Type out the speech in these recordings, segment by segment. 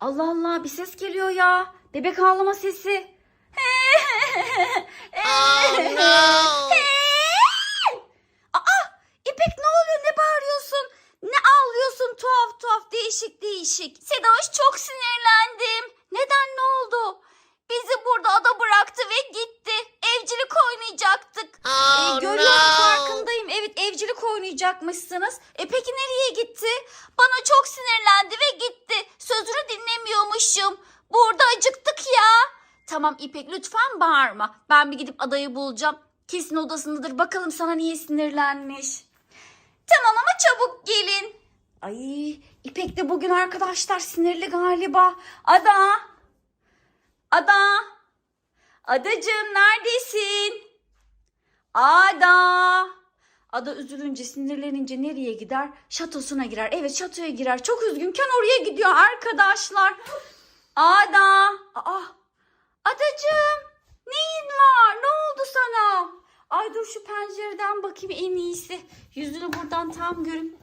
Allah Allah bir ses geliyor ya. Bebek ağlama sesi. Oh no! Aa İpek ne oluyor ne bağırıyorsun? Ne ağlıyorsun tuhaf tuhaf değişik değişik. Sedoş çok sinirlendim. Neden ne oldu? Bizi burada ada bıraktı ve gitti. Evcilik oynayacaktık. Oh Ee, görüyorum no! Oynayacakmışsınız. E peki nereye gitti? Bana çok sinirlendi ve gitti. Sözünü dinlemiyormuşum. Burada acıktık ya. Tamam İpek lütfen bağırma. Ben bir gidip adayı bulacağım. Kesin odasındadır. Bakalım sana niye sinirlenmiş. Tamam ama çabuk gelin. Ay İpek de bugün arkadaşlar sinirli galiba. Ada. Ada. Adacığım neredesin? Ada. Ada üzülünce sinirlenince nereye gider? Şatosuna girer. Evet şatoya girer. Çok üzgünken oraya gidiyor arkadaşlar. Ada. Aa. Adacığım. Neyin var? Ne oldu sana? Ay dur şu pencereden bakayım en iyisi. Yüzünü buradan tam görün.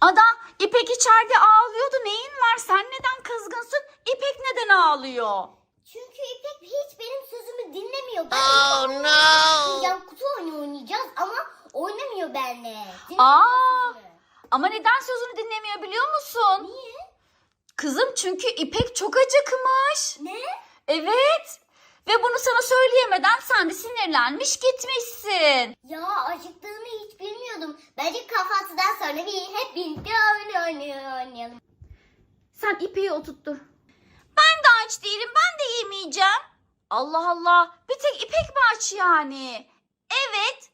Ada İpek içeride ağlıyordu. Neyin var? Sen neden kızgınsın? İpek neden ağlıyor? Çünkü İpek hiç benim sözümü dinlemiyor. Ben Oh no! kutu oyunu oynayacağız ama oynamıyor benimle. Dinlemiyor Aa! sözümü. Ama neden sözünü dinlemiyor biliyor musun? Niye? Kızım çünkü İpek çok acıkmış. Ne? Evet. Ve bunu sana söyleyemeden sen de sinirlenmiş gitmişsin. Ya acıktığını hiç bilmiyordum. Bence kahvaltıdan sonra bir hep birlikte oyun oynuyor oynayalım. Sen İpek'i oturttur. Ben de aç değilim. Ben de yemeyeceğim. Allah Allah. Bir tek İpek mi aç yani? Evet.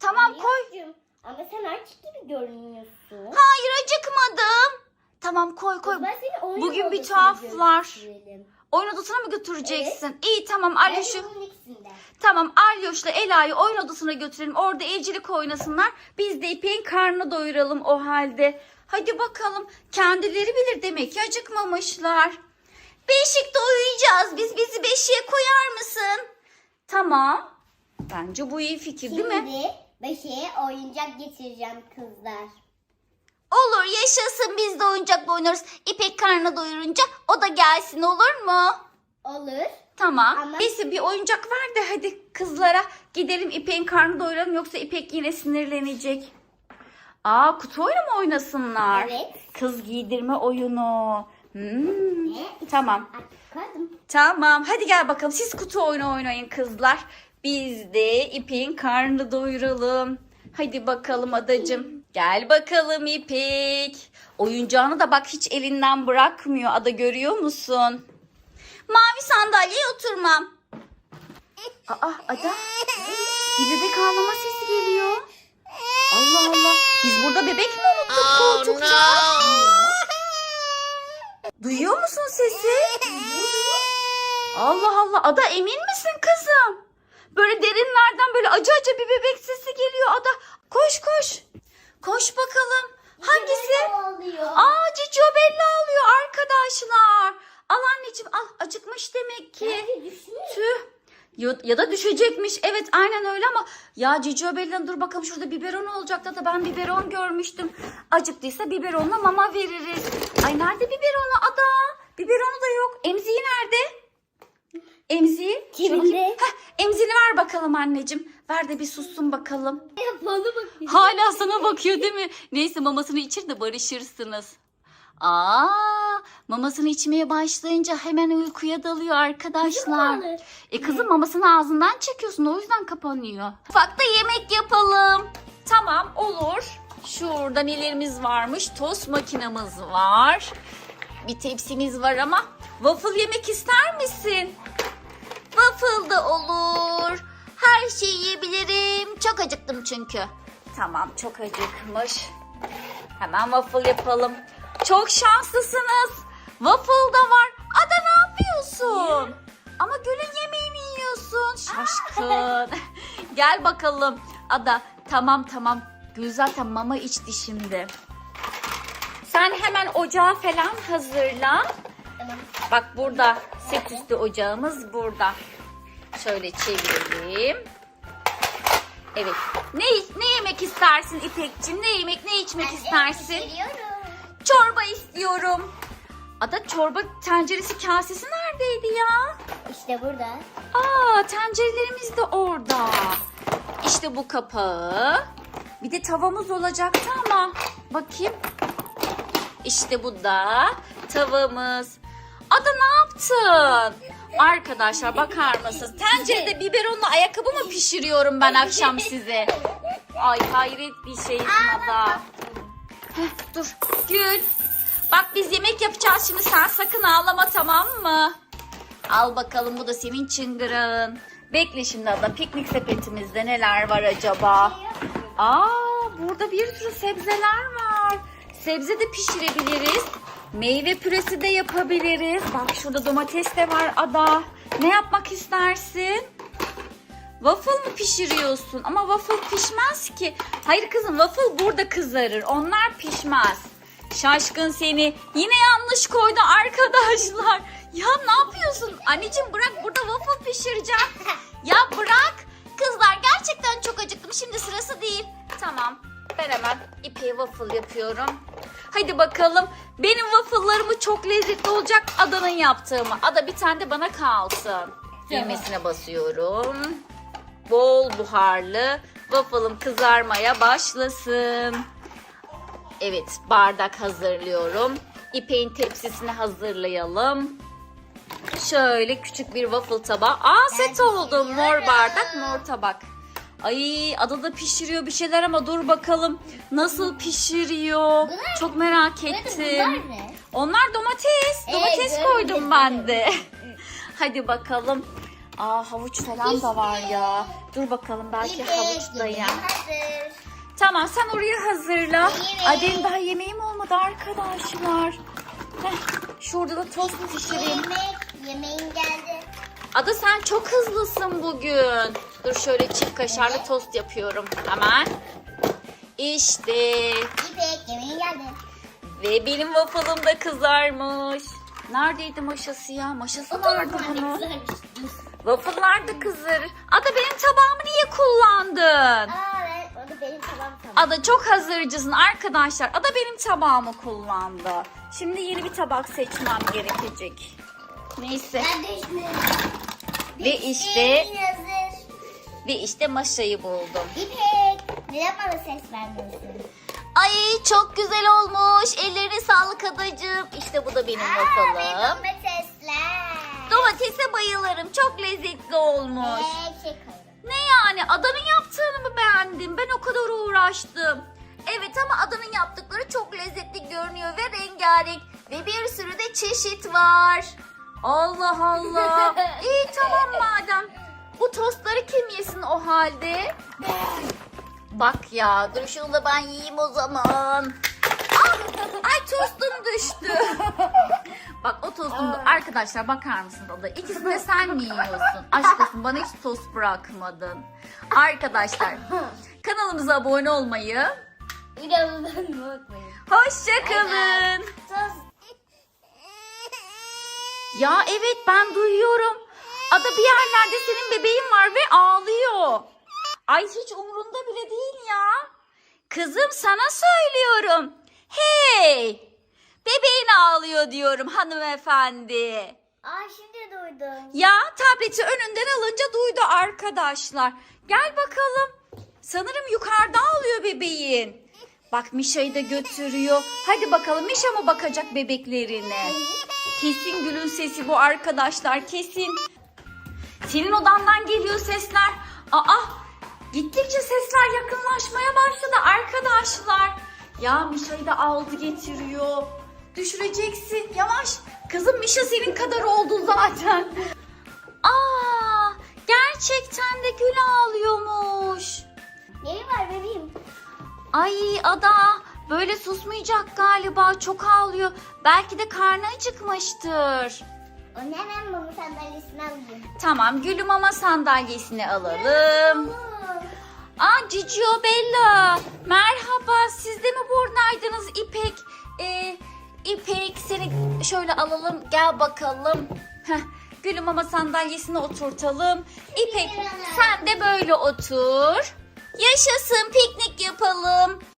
Tamam koy. Anneciğim, Ama sen aç gibi görünüyorsun. Hayır acıkmadım. Tamam koy koy. Ben seni oyun Bugün bir odasına tuhaflar. götürelim. Oyun odasına mı götüreceksin? İyi tamam Alyoş'u. Ben bunun ikisinde. Tamam Alyoş'la Ela'yı oyun odasına götürelim. Orada evcilik oynasınlar. Biz de İpek'in karnını doyuralım o halde. Hadi bakalım. Kendileri bilir demek ki acıkmamışlar. Beşikte uyuyacağız. Biz bizi beşiğe koyar mısın? Tamam. Bence bu iyi fikir değil mi? Şimdi Beşiğe oyuncak getireceğim kızlar. Olur yaşasın biz de oyuncakla oynarız. İpek karnını doyurunca o da gelsin olur mu? Olur. Tamam. Ama- Neyse bir oyuncak ver de hadi kızlara gidelim İpek'in karnını doyuralım yoksa İpek yine sinirlenecek. Aa kutu oyunu mu oynasınlar? Evet. Kız giydirme oyunu. Hmm, Ne? Tamam. Tamam. Hadi gel bakalım. Siz kutu oyunu oynayın kızlar. Biz de İpek'in karnını doyuralım. Hadi bakalım adacım. Gel bakalım İpek. Oyuncağını da bak hiç elinden bırakmıyor. Ada görüyor musun? Mavi sandalyeye oturmam. Aa Ada. Bir bebek ağlama sesi geliyor. Allah Allah. Biz burada bebek mi unuttuk Oh koltukta? no! Duyuyor musun sesi? Allah Allah. Ada emin misin kızım? Böyle derinlerden böyle acı acı bir bebek sesi geliyor Ada. Koş koş. Koş bakalım. Hangisi? Aa Cicio Bella alıyor arkadaşlar. Al anneciğim al. Acıkmış demek ki. Tüh. Ya, ya da düşecekmiş. Evet aynen öyle ama ya Cicio Bella dur bakalım şurada biberon olacaktı da ben biberon görmüştüm. Acıktıysa biberonla mama veririz. Ay nerede biberonu ada? Biberonu da yok. Emziği nerede? Emziği? Cebinde. Heh, emziğini ver bakalım anneciğim. Ver de bir sussun bakalım. Bana bakıyor. Hala sana bakıyor değil mi? Neyse mamasını içir de barışırsınız. Aa, mamasını içmeye başlayınca hemen uykuya dalıyor arkadaşlar. E kızım mamasını ağzından çekiyorsun o yüzden kapanıyor. Mutfakta yemek yapalım. Tamam olur. Şurada nelerimiz varmış? Tost makinamız var. Bir tepsimiz var ama waffle yemek ister misin? Waffle da olur. Her şeyi yiyebilirim. Çok acıktım çünkü. Tamam çok acıkmış. Hemen waffle yapalım. Çok şanslısınız. Waffle da var. Ada ne yapıyorsun? Ama gölün yemeğini yiyorsun. Şaşkın. Gel bakalım. Ada tamam tamam. Gül zaten mama içti şimdi. Sen hemen ocağı falan hazırla. Bak burada set üstü ocağımız burada. Şöyle çevirelim. Evet. Ne ne yemek istersin İpekçim? Ne yemek ne içmek istersin? Çorba istiyorum. Ada çorba tenceresi kasesi neredeydi ya? İşte burada. Aa tencerelerimiz de orada. İşte bu kapağı. Bir de tavamız olacaktı ama bakayım. İşte bu da tavamız. Ada ne yaptın? Arkadaşlar bakar mısınız? Tencerede biberonla ayakkabı mı pişiriyorum ben akşam size? Ay hayret bir şeysin Ada. Dur Gül. Bak biz yemek yapacağız şimdi sen sakın ağlama tamam mı? Al bakalım bu da senin çıngırın. Bekle şimdi Ada piknik sepetimizde neler var acaba? Aa burada bir sürü sebzeler var. Sebze de pişirebiliriz. Meyve püresi de yapabiliriz. Bak şurada domates de var Ada. Ne yapmak istersin? Waffle mı pişiriyorsun? Ama waffle pişmez ki. Hayır kızım waffle burada kızarır. Onlar pişmez. Şaşkın seni. Yine yanlış koydu arkadaşlar. Ya ne yapıyorsun? Anneciğim bırak burada waffle pişireceğim. Ya bırak. Kızlar gerçekten çok acıktım. Şimdi sırası değil. Tamam. Ben hemen ipeğe waffle yapıyorum. Hadi bakalım. Benim waffle'larımı çok lezzetli olacak Adanın yaptığımı. Ada bir tane de bana kalsın. Düğmesine basıyorum. Bol buharlı waffle'ım kızarmaya başlasın. Evet bardak hazırlıyorum. İpeğin tepsisini hazırlayalım. Şöyle küçük bir waffle tabağı. Aa set oldu. Mor bardak, mor tabak. Ay adada pişiriyor bir şeyler ama dur bakalım nasıl pişiriyor. Bunlar- Çok merak Bunlar ettim. ne? Onlar domates. Ee, Domates görmedim. koydum ben de. Hadi bakalım. Aa havuç falan da var ya. Dur bakalım belki havuç da ya. Tamam sen orayı hazırla. Ay benim daha yemeğim olmadı arkadaşlar. Heh, şurada da tost pişireyim. Yemek, yemeğim geldi. Ada sen çok hızlısın bugün. Dur şöyle çift kaşarlı tost yapıyorum hemen. İşte İpek, yemeğim geldi. ve benim waffle'ım da kızarmış. Neredeydi maşası ya? Maşası vardı bunun. Waffle'lar da kızarır. Ada benim tabağımı niye kullandın? Aa ben, benim tabağım tamam. Ada çok hazırcısın arkadaşlar. Ada benim tabağımı kullandı. Şimdi yeni bir tabak seçmem gerekecek. Neyse. Ben düştüm. Ve işte hazır. ve işte maşayı buldum. İpek, neden bana ses vermiyorsun? Ay çok güzel olmuş. Ellerine sağlık adacığım. İşte bu da benim Aa, benim domatesler. Domatese bayılırım. Çok lezzetli olmuş. Ee, şey koydum. Ne yani? Adanın yaptığını mı beğendin? Ben o kadar uğraştım. Evet ama adanın yaptıkları çok lezzetli görünüyor ve rengarenk. Ve bir sürü de çeşit var. Allah Allah. İyi tamam madem. Bu tostları kim yesin o halde? Bak ya dur şunu da ben yiyeyim o zaman. Ah, ay tostum düştü. Bak o tostum da- arkadaşlar bakar mısınız o da ikisini de sen mi yiyorsun? Aşk olsun bana hiç tost bırakmadın. Arkadaşlar kanalımıza abone olmayı, Videomuzdan unutmayın. hoşçakalın. Sus. Ya evet ben duyuyorum. Ada bir yerlerde senin bebeğin var ve ağlıyor. Ay hiç umurunda bile değil ya. Kızım sana söylüyorum. Hey! Bebeğin ağlıyor diyorum hanımefendi. Aa şimdi duydum. Ya tableti önünden alınca duydu arkadaşlar. Gel bakalım. Sanırım yukarıda ağlıyor bebeğin. Bak Mişa'yı da götürüyor. Hadi bakalım Mişa mı bakacak bebeklerine? Kesin gülün sesi bu arkadaşlar kesin. Senin odandan geliyor sesler. Aa gittikçe sesler yakınlaşmaya başladı arkadaşlar. Ya Mişa'yı da aldı getiriyor. Düşüreceksin yavaş. Kızım Mişa senin kadar oldu zaten. Aa gerçekten de gül ağlıyormuş. Neyi var bebeğim? Ay Ada böyle susmayacak galiba çok ağlıyor. Belki de karnı acıkmıştır. Onu hemen mama sandalyesine alacağım. Tamam Gül'ü mama sandalyesine alalım. Aa Cicio Bella. Merhaba siz de mi buradaydınız İpek? Ee, İpek seni şöyle alalım gel bakalım. Heh, Gül'ü mama sandalyesine oturtalım. İpek sen de böyle otur. Yaşasın piknik yapalım.